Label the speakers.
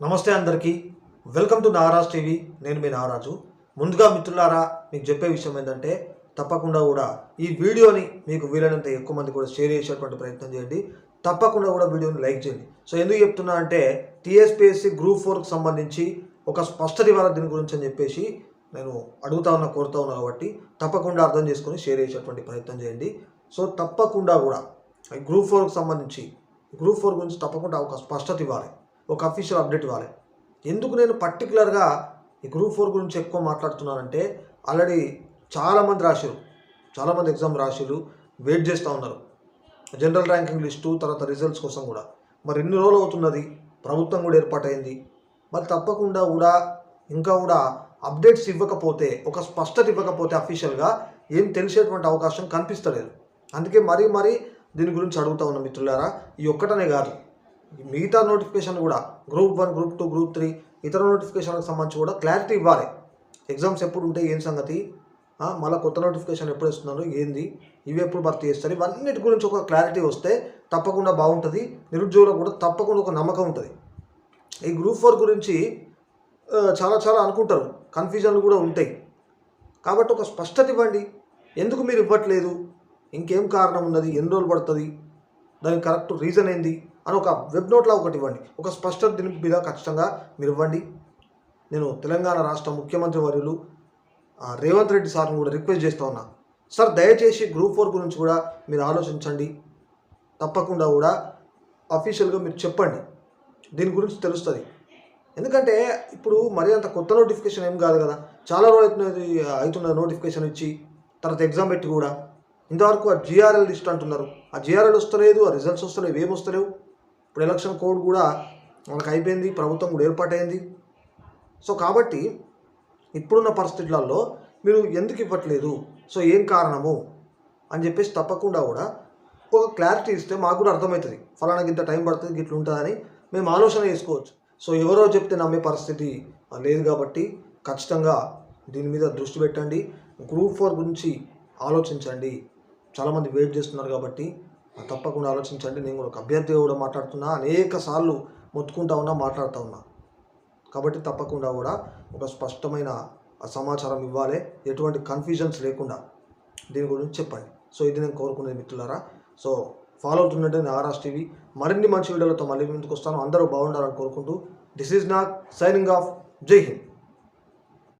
Speaker 1: నమస్తే అందరికీ. Welcome to Naraj TV. నేను మీ నారాజు. ముందుగా మిత్రులారా మీకు చెప్పే విషయం ఏంటంటే తప్పకుండా కూడా ఈ వీడియోని మీకు వీలైనంత ఎక్కువ మంది కూడా షేర్ చేసేటువంటి ప్రయత్నం చేయండి. తప్పకుండా కూడా వీడియోని లైక్ చేయండి. సో ఎందుకు చెప్తున్నా అంటే టీఎస్పీఎస్సీ గ్రూప్ ఫోర్కి సంబంధించి ఒక స్పష్టత ఇవ్వాలి దీని గురించి అని చెప్పేసి నేను అడుగుతా ఉన్నా కోరుతా ఉన్నా కాబట్టి తప్పకుండా అర్థం చేసుకొని షేర్ చేసేటువంటి ప్రయత్నం చేయండి. సో తప్పకుండా కూడా గ్రూప్ ఫోర్కి సంబంధించి గ్రూప్ ఫోర్ గురించి తప్పకుండా ఒక స్పష్టత ఇవ్వాలి ఒక అఫీషియల్ అప్డేట్ ఇవ్వాలి. ఎందుకు నేను పర్టికులర్గా ఈ గ్రూప్ ఫోర్ గురించి ఎక్కువ మాట్లాడుతున్నానంటే ఆల్రెడీ చాలామంది రాశారు చాలామంది ఎగ్జామ్ రాశారు వెయిట్ చేస్తూ ఉన్నారు. జనరల్ ర్యాంకింగ్ లిస్టు తర్వాత రిజల్ట్స్ కోసం కూడా. మరి ఎన్ని రోజులు అవుతున్నది ప్రభుత్వం కూడా ఏర్పాటైంది. మరి తప్పకుండా కూడా ఇంకా కూడా అప్డేట్స్ ఇవ్వకపోతే ఒక స్పష్టత ఇవ్వకపోతే అఫీషియల్గా ఏం తెలిసేటువంటి అవకాశం కనిపిస్తలేదు. అందుకే మరీ మరీ దీని గురించి అడుగుతా ఉన్న మిత్రులారా ఈ ఒక్కటనే కాదు. మిగతా నోటిఫికేషన్ కూడా group one group two group three ఇతర నోటిఫికేషన్లకు సంబంధించి కూడా క్లారిటీ ఇవ్వాలి. ఎగ్జామ్స్ ఎప్పుడు ఉంటాయి ఏం సంగతి? మళ్ళీ కొత్త నోటిఫికేషన్ ఎప్పుడు ఇస్తున్నారు ఏంది? ఇవి ఎప్పుడు భర్తీ చేస్తారు? ఇవన్నిటి గురించి ఒక క్లారిటీ వస్తే తప్పకుండా బాగుంటుంది. నిరుద్యోగులకు కూడా తప్పకుండా ఒక నమ్మకం ఉంటుంది. ఈ గ్రూప్ ఫోర్ గురించి చాలా చాలా అనుకుంటారు. కన్ఫ్యూజన్లు కూడా ఉంటాయి. కాబట్టి ఒక స్పష్టత ఇవ్వండి. ఎందుకు మీరు ఇవ్వట్లేదు? ఇంకేం కారణం ఉన్నది? ఎన్ని రోజులు పడుతుంది? దానికి కరెక్ట్ రీజన్ ఏంది? అని ఒక వెబ్ నోట్లో ఒకటి ఇవ్వండి. ఒక స్పష్టత దీని మీద ఖచ్చితంగా మీరు ఇవ్వండి. నేను తెలంగాణ రాష్ట్ర ముఖ్యమంత్రి వర్యులు రేవంత్ రెడ్డి సార్ని కూడా రిక్వెస్ట్ చేస్తూ ఉన్నా. సార్ దయచేసి గ్రూప్ ఫోర్ గురించి కూడా మీరు ఆలోచించండి. తప్పకుండా కూడా అఫీషియల్గా మీరు చెప్పండి. దీని గురించి తెలుస్తుంది. ఎందుకంటే ఇప్పుడు మరీ అంత కొత్త నోటిఫికేషన్ ఏం కాదు కదా. చాలా రోజులు అవుతున్నది అవుతున్న నోటిఫికేషన్ ఇచ్చి తర్వాత ఎగ్జామ్ పెట్టి కూడా. ఇంతవరకు ఆ జిఆర్ఎల్ లిస్ట్ అంటున్నారు. ఆ జిఆర్ఎల్ వస్తలేదు ఆ రిజల్ట్స్ వస్తలేవు ఏం వస్తలేవు? ఇప్పుడు ఎలక్షన్ కోడ్ కూడా మనకు అయిపోయింది ప్రభుత్వం కూడా ఏర్పాటైంది. సో కాబట్టి ఇప్పుడున్న పరిస్థితులలో మీరు ఎందుకు ఇవ్వట్లేదు? సో ఏం కారణము? అని చెప్పేసి తప్పకుండా కూడా ఒక క్లారిటీ ఇస్తే మాకు కూడా అర్థమవుతుంది. ఫలానా ఇంత టైం పడుతుంది గిట్లు ఉంటుందని మేము ఆలోచన చేసుకోవచ్చు. సో ఎవరో చెప్తే నమ్మే పరిస్థితి లేదు కాబట్టి ఖచ్చితంగా దీని మీద దృష్టి పెట్టండి. గ్రూప్ ఫోర్ గురించి ఆలోచించండి. చాలామంది వెయిట్ చేస్తున్నారు కాబట్టి తప్పకుండా ఆలోచించండి. నేను కూడా ఒక అభ్యర్థిగా కూడా మాట్లాడుతున్నా. అనేక సార్లు మొత్తుకుంటా ఉన్నా మాట్లాడుతూ ఉన్నా. కాబట్టి తప్పకుండా కూడా ఒక స్పష్టమైన సమాచారం ఇవ్వాలి. ఎటువంటి కన్ఫ్యూజన్స్ లేకుండా. దీని గురించి చెప్పండి. సో ఇది నేను కోరుకునే మిత్రులారా. సో ఫాలో అవుతున్నట్టు నేను ఆర్ఆస్ టీవీ. మరిన్ని మంచి వీడియోలతో మళ్ళీ ముందుకు వస్తాను. అందరూ బాగుండాలని కోరుకుంటూ. This is not signing off Jai Hind